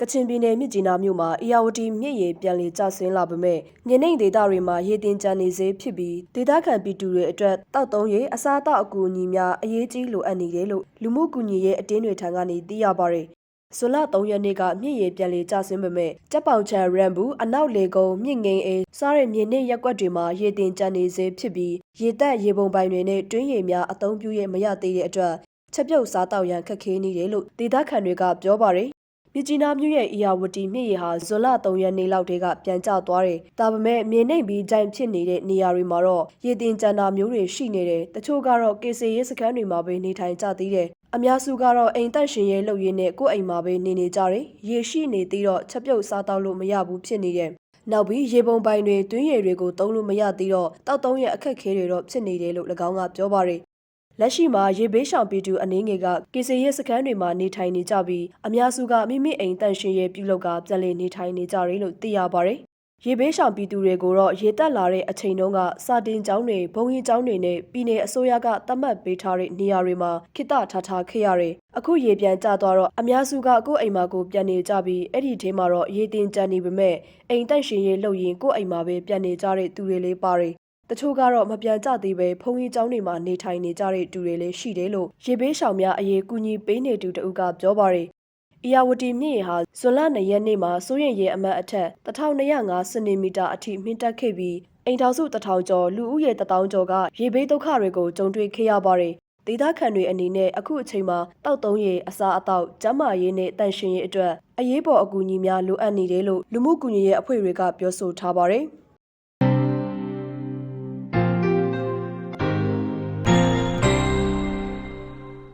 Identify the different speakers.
Speaker 1: ကချင်ပြည်နယ်မြစ်ကြီးနားမြို့မှာအီယာဝတီမြစ်ရေပြန်လည်ကျဆင်းလာပေမဲ့မြေနိမ့်ဒေသတွေမှာရေတင်ကြနေစေဖြစ်ပြီးဒေသခံပြည်သူတွေအတွက်တောက်သုံးရေအစားအသောက်အကူအညီများအရေးကြီးလိုအပ်နေတယ်လို့လူမှုကူညီရေးအတင်းတွေထံကနေသိရပါဗျ။ဇွန်လ3ရက်နေ့ကမြစ်ရေပြန်လည်ကျဆင်းပေမဲ့ကြက်ပေါင်ချံရန်ဘူးအနောက်လေကုန်းမြင့်ငိန်အေးစားတဲ့မြေနှင့်ရက်ကွက်တွေမှာရေတင်ကြနေစေဖြစ်ပြီးရေတက်ရေပုံပိုင်တွေနဲ့တွင်းရေများအသုံးပြုရမရသေးတဲ့အတွက်ချက်ပြုတ်စားတောက်ရန်ခက်ခဲနေတယ်လို့ဒေသခံတွေကပြောပါတယ် မြစ်ကြီးနားမြို့ရဲ့အီယာဝတီမြစ်ရေဟာဇွန်လ3ရက်နေ့လောက်တည်းကပြန်ကျသွားတယ်။ဒါပေမဲ့မြေနှိမ့်ပြီးဂျိုင်ဖြစ်နေတဲ့နေရာတွေမှာတော့ရေတင်ကြံတာမျိုးတွေရှိနေတယ်။တချို့ကတော့ကေစီရေးစခန်းတွေမှာပဲနေထိုင်ကြသေးတယ်။အများစုကတော့အိမ်တက်ရှင်ရဲလုပ်ရင်းနဲ့ကိုယ့်အိမ်မှာပဲနေနေကြတယ်။ရေရှိနေသေးတော့ချက်ပြုတ်စားတောက်လို့မရဘူးဖြစ်နေတယ်။နောက်ပြီးရေပုံပိုင်တွေတွင်းရည်တွေကိုသုံးလို့မရသေးတော့တောက်သုံးရဲ့အခက်ခဲတွေတော့ဖြစ်နေတယ်လို့၎င်းကပြောပါတယ် လက်ရှိမှာရေဘေးရှောင်ပြည်သူအနေငယ်ကကေစီရဲစခန်းတွေမှာနေထိုင်နေကြပြီးအများစုကမိမိအိမ်တန့်ရှင်ရဲပြုလုပ်ကပြန်လည်နေထိုင်နေကြတယ်လို့သိရပါတယ်။ရေဘေးရှောင်ပြည်သူတွေကိုတော့ရေတက်လာတဲ့အချိန်တုန်းကစာတင်ကျောင်းတွေဘုံရင်ကျောင်းတွေနဲ့ပြည်내အစိုးရကသတ်မှတ်ပေးထားတဲ့နေရာတွေမှာခိတထားထားခဲ့ရတယ်။အခုရေပြန်ကျသွားတော့အများစုကကိုယ့်အိမ်မှာကိုပြန်နေကြပြီးအဲ့ဒီထဲမှာတော့ရေတင်ကြံနေပေမဲ့အိမ်တန့်ရှင်ရဲလှုပ်ရင်ကိုယ့်အိမ်မှာပဲပြန်နေကြတဲ့သူတွေလေးပါတယ်။ တချို့ကတော့မပြန်ကြသေးပဲဘုံကြီးကျောင်းတွေမှာနေထိုင်နေကြတဲ့တူတွေလည်းရှိတယ်လို့ရေဘေးရှောင်များအရေးကူညီပေးနေသူတဦးကပြောပါရယ်။အီယာဝတီမြစ်ရေဟာဇွန်လ2ရက်နေ့မှာစိုးရင်ရေအမှတ်အထက်1205စင်တီမီတာအထိမြင့်တက်ခဲ့ပြီးအိမ်ထောင်စု1000ကျော်လူဦးရေ1000ကျော်ကရေဘေးဒုက္ခတွေကိုကြုံတွေ့ခဲ့ရပါတယ်။ဒေသခံတွေအနေနဲ့အခုအချိန်မှာတောက်သုံးရေအစားအသောက်ကျန်းမာရေးနဲ့တန်ရှင်ရေးအတွက်အရေးပေါ်အကူအညီများလိုအပ်နေတယ်လို့လူမှုကူညီရေးအဖွဲ့တွေကပြောဆိုထားပါတယ်။